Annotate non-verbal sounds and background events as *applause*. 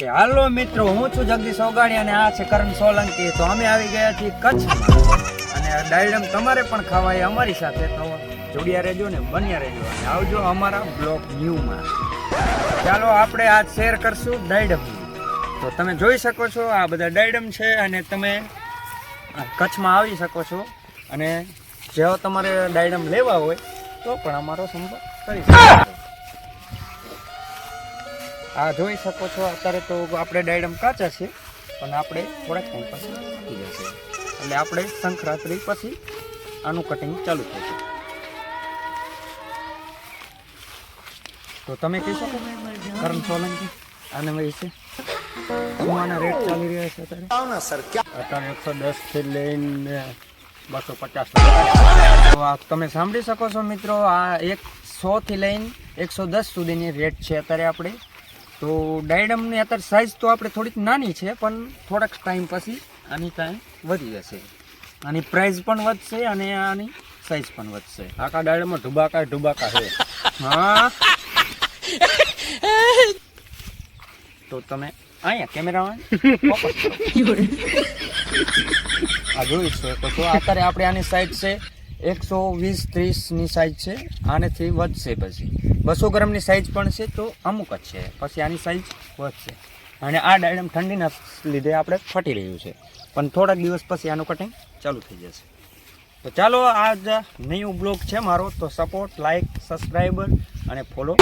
કે હાલો મિત્રો, હું છું જગદીશ ઓગાડી અને આ છે કરણ સોલંકી. તો અમે આવી ગયા છીએ કચ્છમાં. અને ડાયડમ તમારે પણ ખાવાય અમારી સાથે. તો જોડિયા રહેજો ને બન્યા રહેજો. અને આવજો અમારા બ્લોક ન્યૂમાં. ચાલો આપણે આજ શેર કરશું ડાયડમ તો તમે જોઈ શકો છો, આ બધા ડાયડમ છે અને તમે કચ્છમાં આવી શકો છો. અને જેવો તમારે ડાયડમ લેવા હોય, તો પણ અમારો સંપર્ક કરી શકો આ જોઈ શકો છો, અત્યારે તો આપણે ડાયડમ કાચા છે, પણ આપણે થોડાક ટાઈમ પછી થઈ જશે. એટલે આપણે સંક્રાંતિ પછી આનું કટિંગ ચાલુ થશે તો તમે કહી શકો? કરમ સોલંકી, આને વિશે શું આના રેટ ચાલી રહ્યા છે અત્યારે. અત્યારે એકસો દસથી લઈને બસો પચાસ તો આ તમે સાંભળી શકો છો મિત્રો, આ એક સો થી લઈને એકસો દસ સુધીની રેટ છે અત્યારે આપણે. તો ડાયડમની અત્યારે સાઇઝ તો આપણે થોડીક નાની છે પણ થોડાક ટાઈમ પછી આની ટાઈમ વધી જશે. આની પ્રાઇસ પણ વધશે અને આની સાઇઝ પણ વધશે. આખા ડાયડમાં ઢુબાકા ઢુબાકા છે. હા. તો તમે અહીંયા કેમેરામાં *laughs* આ જોઈ છે. તો અત્યારે આપણે આની સાઇઝ છે? એકસો વીસ ત્રીસની સાઇઝ છે. આનેથી વધશે પછી. બસો ગ્રામની સાઇઝ પણ છે તો અમુક જ છે. પછી આની સાઇઝ વધશે. અને આ ડાયડમ ઠંડીના લીધે આપણે ફટી રહ્યું છે. પણ થોડાક દિવસ પછી આનું કટિંગ ચાલુ થઈ જશે. તો ચાલો આજ ન્યૂ બ્લોગ છે મારો. તો સપોર્ટ લાઇક સબસ્ક્રાઈબર અને ફોલો